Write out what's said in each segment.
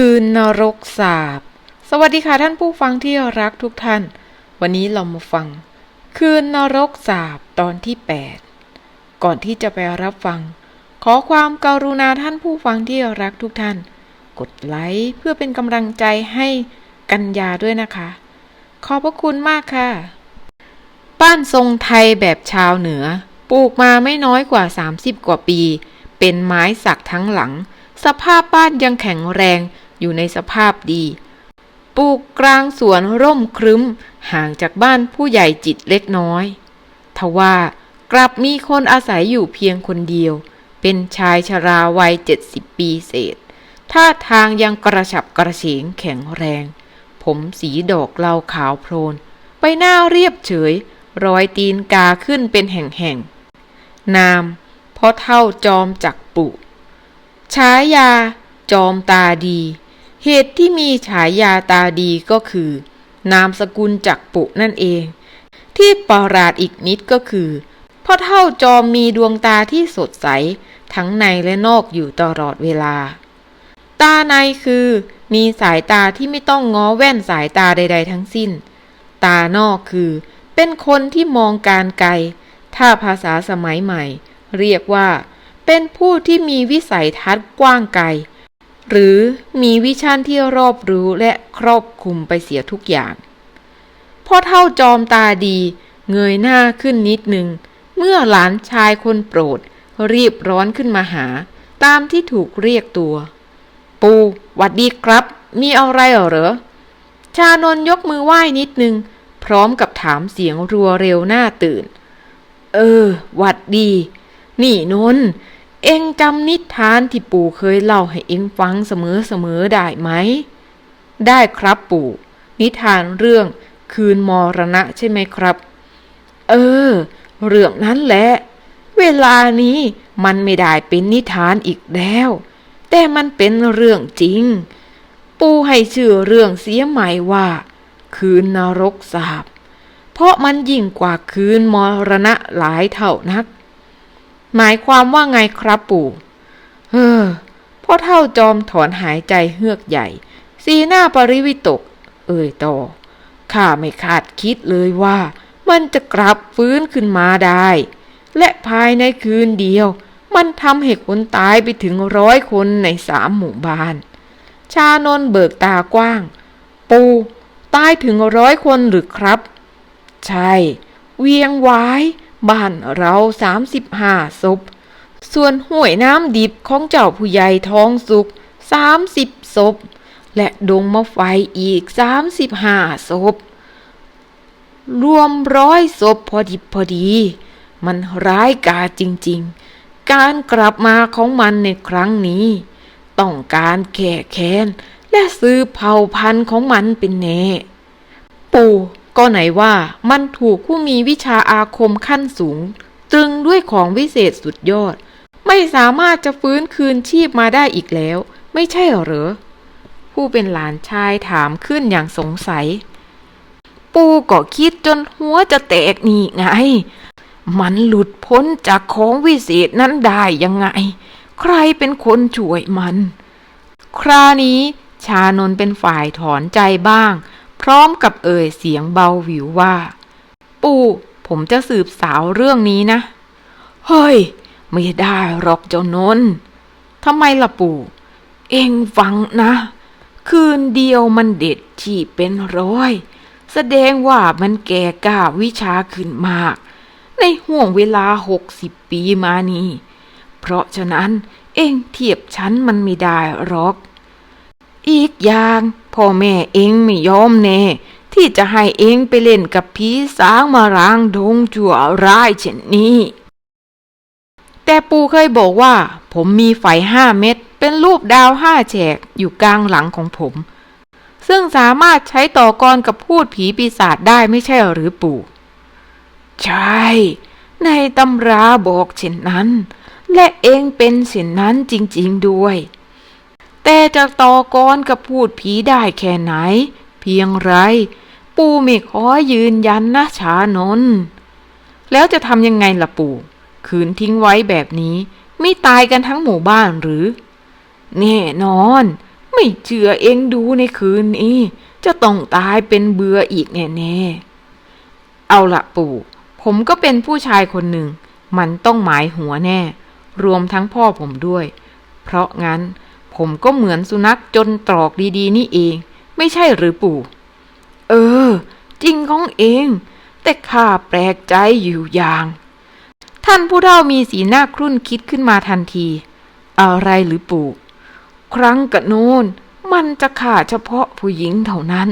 คืนนรกสาบ สวัสดีค่ะท่านผู้ฟังที่รักทุกท่าน วันนี้เรามาฟัง คืนนรกสาบตอนที่ 8 ก่อนที่จะไปรับฟัง ขอความกรุณาท่านผู้ฟังที่รักทุกท่าน กดไลค์เพื่อเป็นกำลังใจให้กัญญาด้วยนะคะ ขอบพระคุณมากค่ะ บ้านทรงไทยแบบชาวเหนือ ปลูกมาไม่น้อยกว่า 30 กว่าปี เป็นไม้สักทั้งหลังสภาพบ้านยังแข็งแรง อยู่ในสภาพดีปลูกกลางสวนร่มครึ้ม ห่างจากบ้านผู้ใหญ่จิตเล็กน้อย ทว่ากลับมีคนอาศัยอยู่เพียงคนเดียว เป็นชายชราวัยเจ็ดสิบปีเศษ ท่าทางยังกระฉับกระเฉงแข็งแรง ผมสีดอกเหลาขาวโพลนใบหน้าเรียบเฉย รอยตีนกาขึ้นเป็นแห่งๆ นามเพราะเท่าจอมจักปุฉายา จอมตาดี เหตุที่มีฉายาตาดีก็คือ นามสกุลจักปุนั่นเอง ที่ประหลาดอีกนิดก็คือพ่อเท่าจอมมีดวงตาที่สดใส ทั้งในและนอกอยู่ตลอดเวลา ตาในคือมีสายตาที่ไม่ต้องง้อแว่นสายตาใด ๆ ทั้งสิ้น ตานอกคือ เป็นคนที่มองการไกล ถ้าภาษาสมัยใหม่ เรียกว่า เป็นผู้ที่มีวิสัยทัศน์กว้างไกล หรือมีวิชั่นที่รอบรู้และครอบคลุมไปเสียทุกอย่าง พ่อเท่าจอมตาดี เงยหน้าขึ้นนิดหนึ่ง เมื่อหลานชายคนโปรด รีบร้อนขึ้นมาหา ตามที่ถูกเรียกตัว ปูหวัดดีครับ มีอะไรเหรอ ชานนยกมือไหว้นิดนึง พร้อมกับถามเสียงรัวเร็วหน้าตื่น เออหวัดดี นี่นนท เอ็งจำนิทานที่ปู่เคยเล่าให้เอ็งฟังเสมอๆได้ไหม ได้ครับปู่ นิทานเรื่องคืนมรณะใช่ไหมครับ เออ เรื่องนั้นแหละ เวลานี้มันไม่ได้เป็นนิทานอีกแล้ว แต่มันเป็นเรื่องจริง ปู่ให้ชื่อเรื่องเสียใหม่ว่า คืนนรกสาบ เพราะมันยิ่งกว่าคืนมรณะหลายเท่านัก หมายความว่าไงครับปู่เออพ่อเท่าจอมถอนหายใจเฮือกใหญ่ สีหน้าปริวิตก เอ่ยต่อข้าไม่คาดคิดเลยว่า มันจะกลับฟื้นขึ้นมาได้ และภายในคืนเดียว มันทำให้คนตายไปถึงร้อยคนในสามหมู่บ้าน ชานนเบิกตากว้าง ปูตายถึงร้อยคนหรือครับ ใช่ เวียงหวาย บ้านเราสามสิบห้าศพ ส่วนห้วยน้ำดิบของเจ้าผู้ใหญ่ท้องสุกสามสิบศพ และดงมะไฟอีกสามสิบห้าศพ รวมร้อยศพพอดิบพอดี มันร้ายกาจจริงๆ การกลับมาของมันในครั้งนี้ ต้องการแก่แค้นและซื้อเผ่าพันธุ์ของมันเป็นแน่ปู่ ก็ไหนว่ามันถูกผู้มีวิชาอาคมขั้นสูง ตรึงด้วยของวิเศษสุดยอด ไม่สามารถจะฟื้นคืนชีพมาได้อีกแล้ว ไม่ใช่หรอ ผู้เป็นหลานชายถามขึ้นอย่างสงสัย ปู่ก็คิดจนหัวจะแตกนี่ไง มันหลุดพ้นจากของวิเศษนั้นได้ยังไง ใครเป็นคนช่วยมัน ครานี้ชานนเป็นฝ่ายถอนใจบ้าง พร้อมกับเอ่ยเสียงเบาหวิวว่า ปู่ผมจะสืบสาวเรื่องนี้นะ เฮ้ย ไม่ได้หรอกเจ้านนท์ทำไมล่ะปู่ เองฟังนะ คืนเดียวมันเด็ดที่เป็นร้อย แสดงว่ามันแก่กล้าวิชาขึ้นมาก ในห่วงเวลาหกสิบปีมานี้ เพราะฉะนั้นเองเทียบฉันมันไม่ได้หรอก อีกอย่าง พ่อแม่เองไม่ยอมแน่ ที่จะให้เองไปเล่นกับผีสางมารางดงจั่วร้ายเช่นนี้ แต่ปู่เคยบอกว่า ผมมีไฟห้าเม็ดเป็นรูปดาวห้าแฉกอยู่กลางหลังของผม ซึ่งสามารถใช้ต่อกรกับพูดผีปีศาจได้ไม่ใช่หรือปู่ ใช่ ในตำราบอกเช่นนั้น และเองเป็นเช่นนั้นจริง ๆด้วย แต่จะต่อกรกับพูดผีได้แค่ไหน เพียงไร ปู่ไม่ขอยืนยันนะชานนท์แล้วจะทำยังไงล่ะปู่คืนทิ้งไว้แบบนี้ไม่ตายกันทั้งหมู่บ้านหรือ แน่นอน ไม่เชื่อเองดูในคืนนี้ จะต้องตายเป็นเบื่ออีกแน่ๆ เอาละปู่ ผมก็เป็นผู้ชายคนหนึ่ง มันต้องหมายหัวแน่ รวมทั้งพ่อผมด้วย เพราะงั้น ผมก็เหมือนสุนัขจนตรอกดีๆ นี่เอง ไม่ใช่หรือปู่ เออ จริงของเอง แต่ข้าแปลกใจอยู่อย่าง ท่านผู้เฒ่ามีสีหน้าครุ่นคิดขึ้นมาทันที อะไรหรือปู่ ครั้งกะโน้นมันจะฆ่าเฉพาะผู้หญิงเท่านั้น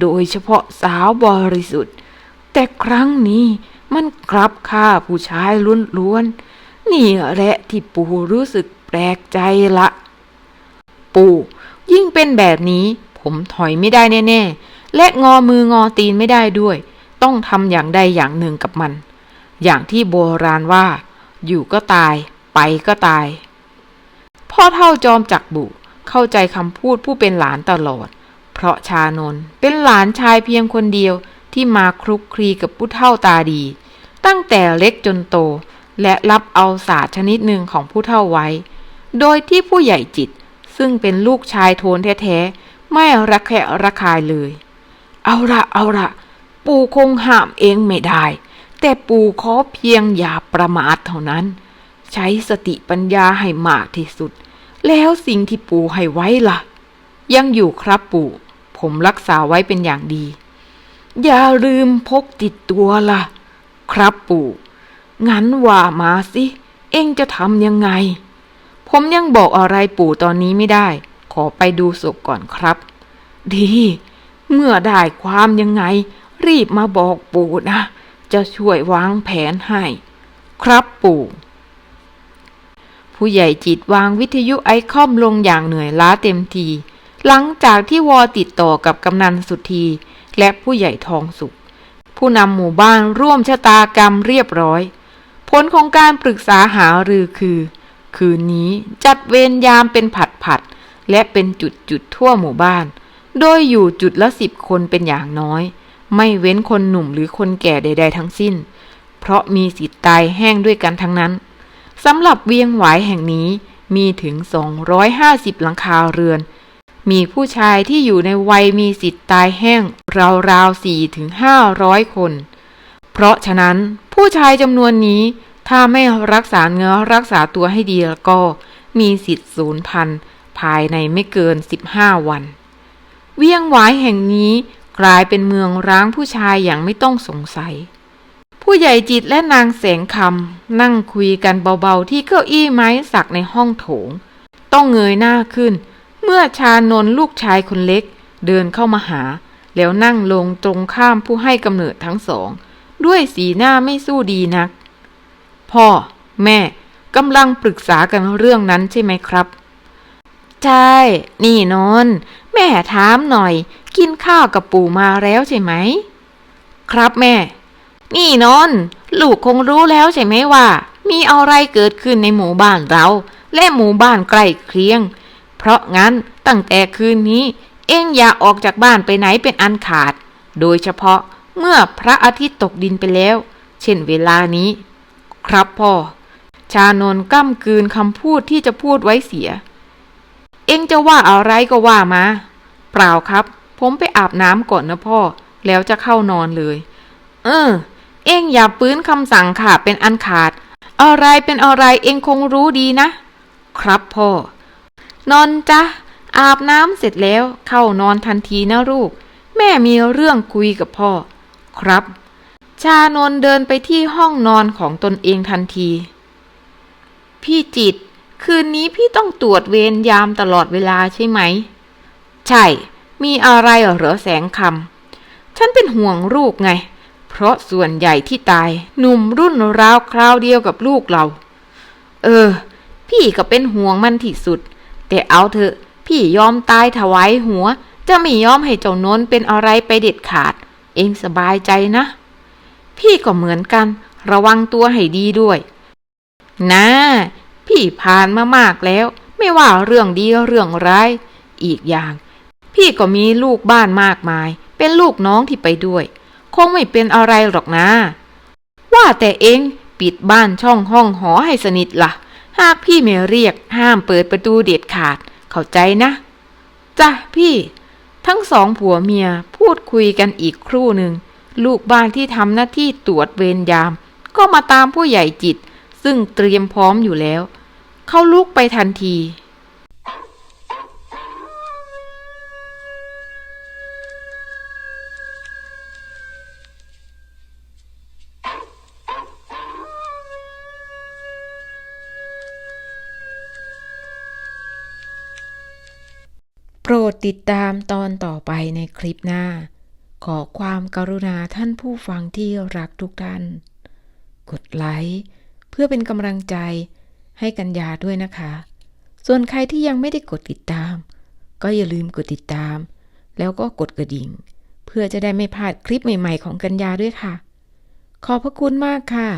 โดยเฉพาะสาวบริสุทธิ์ แต่ครั้งนี้มันกลับฆ่าผู้ชายล้วนๆนี่แหละที่ปู่รู้สึกแปลกใจละ ปู่ ยิ่งเป็นแบบนี้ ผมถอยไม่ได้แน่ๆ และงอมืองอตีนไม่ได้ด้วย ต้องทำอย่างใดอย่างหนึ่งกับมัน อย่างที่โบราณว่า อยู่ก็ตาย ไปก็ตาย พ่อเท่าจอมจักบุเข้าใจคำพูดผู้เป็นหลานตลอด เพราะชานนเป็นหลานชายเพียงคนเดียวที่มาคลุกคลีกับผู้เท่าตาดี ตั้งแต่เล็กจนโตและรับเอาศาสตร์ชนิดหนึ่งของผู้เท่าไว้ โดยที่ผู้ใหญ่จิต ซึ่งเป็นลูกชายโทนแท้ๆ ไม่ระแคะระคายเลย เอาละเอาละปู่คงห้ามเองไม่ได้ แต่ปู่ขอเพียงอย่าประมาทเท่านั้น ใช้สติปัญญาให้มากที่สุด แล้วสิ่งที่ปู่ให้ไว้ล่ะ ยังอยู่ครับปู่ ผมรักษาไว้เป็นอย่างดี อย่าลืมพกติดตัวล่ะ ครับปู่ งั้นว่ามาสิ เอ็งจะทำยังไง ผมยังบอกอะไรปู่ตอนนี้ไม่ได้ ขอไปดูศพก่อนครับ ดี เมื่อได้ความยังไง รีบมาบอกปู่นะ จะช่วยวางแผนให้ ครับปู่ ผู้ใหญ่จิตวางวิทยุไอคอมลงอย่างเหนื่อยล้าเต็มที หลังจากที่วอติดต่อกับกำนันสุธีและผู้ใหญ่ทองสุข ผู้นำหมู่บ้านร่วมชะตากรรมเรียบร้อย ผลของการปรึกษาหารือคือ คืนนี้จัดเวรยามเป็นผัดผัด และเป็นจุดจุดทั่วหมู่บ้าน โดยอยู่จุดละสิบคนเป็นอย่างน้อย ไม่เว้นคนหนุ่มหรือคนแก่ใด ๆ ทั้งสิ้น เพราะมีสิทธิ์ตายแห้งด้วยกันทั้งนั้นสำหรับเวียงหวายแห่งนี้มีถึง 250 หลังคาเรือน มีผู้ชายที่อยู่ในวัยมีสิทธิ์ตายแห้ง ราวๆ4ถึง500 คน เพราะฉะนั้นผู้ชายจำนวนนี้ ถ้าไม่รักษาเนื้อรักษาตัวให้ดีแล้วก็มีสิทธิ์สูญพันธุ์ภายในไม่เกิน 15 วัน เวียงหวายแห่งนี้กลายเป็นเมืองร้างผู้ชายอย่างไม่ต้องสงสัย ผู้ใหญ่จิตและนางแสงคำนั่งคุยกันเบาๆที่เก้าอี้ไม้สักในห้องโถง ต้องเงยหน้าขึ้น เมื่อชานนลูกชายคนเล็ก เดินเข้ามาหา แล้วนั่งลงตรงข้ามผู้ให้กำเนิดทั้งสอง ด้วยสีหน้าไม่สู้ดีนัก พ่อ แม่กำลังปรึกษากันเรื่องนั้นใช่ไหมครับ ใช่ นี่นนท์แม่ถามหน่อย กินข้าวกับปู่มาแล้วใช่ไหม ครับแม่ นี่นนท์ลูกคงรู้แล้วใช่ไหมว่า มีอะไรเกิดขึ้นในหมู่บ้านเรา และหมู่บ้านใกล้เคียง เพราะงั้นตั้งแต่คืนนี้ เอ็งอย่าออกจากบ้านไปไหนเป็นอันขาด โดยเฉพาะเมื่อพระอาทิตย์ตกดินไปแล้ว เช่นเวลานี้ ครับพ่อ ชานนก้ำกืนคำพูดที่จะพูดไว้เสีย เอ็งจะว่าอะไรก็ว่ามา เปล่าครับ ผมไปอาบน้ำก่อนนะพ่อ แล้วจะเข้านอนเลย เออ เอ็งอย่าปื้นคำสั่งค่ะเป็นอันขาด อะไรเป็นอะไรเอ็งคงรู้ดีนะ ครับพ่อ นอนจ้ะอาบน้ำเสร็จแล้วเข้านอนทันทีนะลูก แม่มีเรื่องคุยกับพ่อ ครับ ชานนเดินไปที่ห้องนอนของตนเองทันที พี่จิต คืนนี้พี่ต้องตรวจเวรยามตลอดเวลาใช่ไหม ใช่ มีอะไรเหรอแสงคำ ฉันเป็นห่วงลูกไง เพราะส่วนใหญ่ที่ตาย หนุ่มรุ่นราวคราวเดียวกับลูกเรา เออ พี่ก็เป็นห่วงมันที่สุด แต่เอาเถอะ พี่ยอมตายถวายหัว จะไม่ยอมให้เจ้านนเป็นอะไรไปเด็ดขาด เองสบายใจนะ พี่ก็เหมือนกัน ระวังตัวให้ดีด้วย นะ พี่ผ่านมามากแล้ว ไม่ว่าเรื่องดีเรื่องร้าย อีกอย่าง พี่ก็มีลูกบ้านมากมาย เป็นลูกน้องที่ไปด้วย คงไม่เป็นอะไรหรอกนะ ว่าแต่เองปิดบ้านช่องห้องหอให้สนิทละ่ะ หากพี่ไม่เรียกห้ามเปิดประตูเด็ดขาด เข้าใจนะจ้ะพี่ ทั้งสองผัวเมียพูดคุยกันอีกครู่หนึ่ง ลูกบ้านที่ทำหน้าที่ตรวจเวรยาม ก็มาตามผู้ใหญ่จิต ซึ่งเตรียมพร้อมอยู่แล้ว เขาลุกไปทันที โปรดติดตามตอนต่อไปในคลิปหน้า ขอความกรุณาท่านผู้ฟังที่รักทุกท่าน กดไลค์เพื่อเป็นกำลังใจให้กัญญาด้วยนะคะ ส่วนใครที่ยังไม่ได้กดติดตาม ก็อย่าลืมกดติดตาม แล้วก็กดกระดิ่ง เพื่อจะได้ไม่พลาดคลิปใหม่ ๆ ของกัญญาด้วยค่ะ ขอบพระคุณมากค่ะ